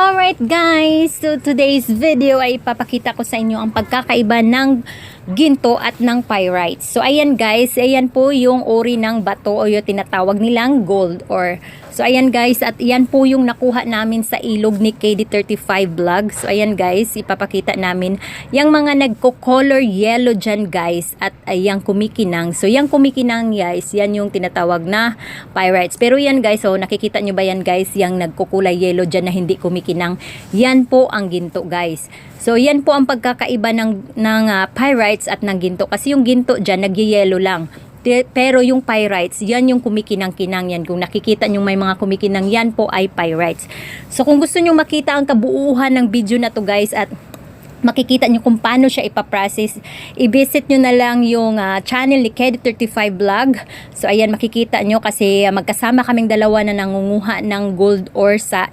Alright guys, so today's video ay ipapakita ko sa inyo ang pagkakaiba ng ginto at ng pyrite. So ayan guys, ayan po yung uri ng bato o yung tinatawag nilang gold or So ayan guys, at yan po yung nakuha namin sa ilog ni KD35 Vlog. So ayan guys, ipapakita namin yung mga nagko-color yellow dyan guys at ay yung kumikinang. So yung kumikinang guys, yan yung tinatawag na pyrites. Pero yan guys, so nakikita nyo ba yan guys, yung nagkukulay yellow dyan na hindi kumikinang. Yan po ang ginto guys. So yan po ang pagkakaiba ng, ng ah, pyrites at ng ginto. Kasi yung ginto dyan, nagyayelo lang. Pero yung pyrites, yan yung kumikinang-kinang yan. Kung nakikita nyo may mga kumikinang, yan po ay pyrites. So kung gusto nyo makita ang kabuuhan ng video na to guys at makikita nyo kung paano siya ipaprocess, i-visit nyo na lang yung ah, channel ni Ked35 Vlog. So ayan, makikita nyo kasi ah, magkasama kaming dalawa na nangunguha ng gold ore sa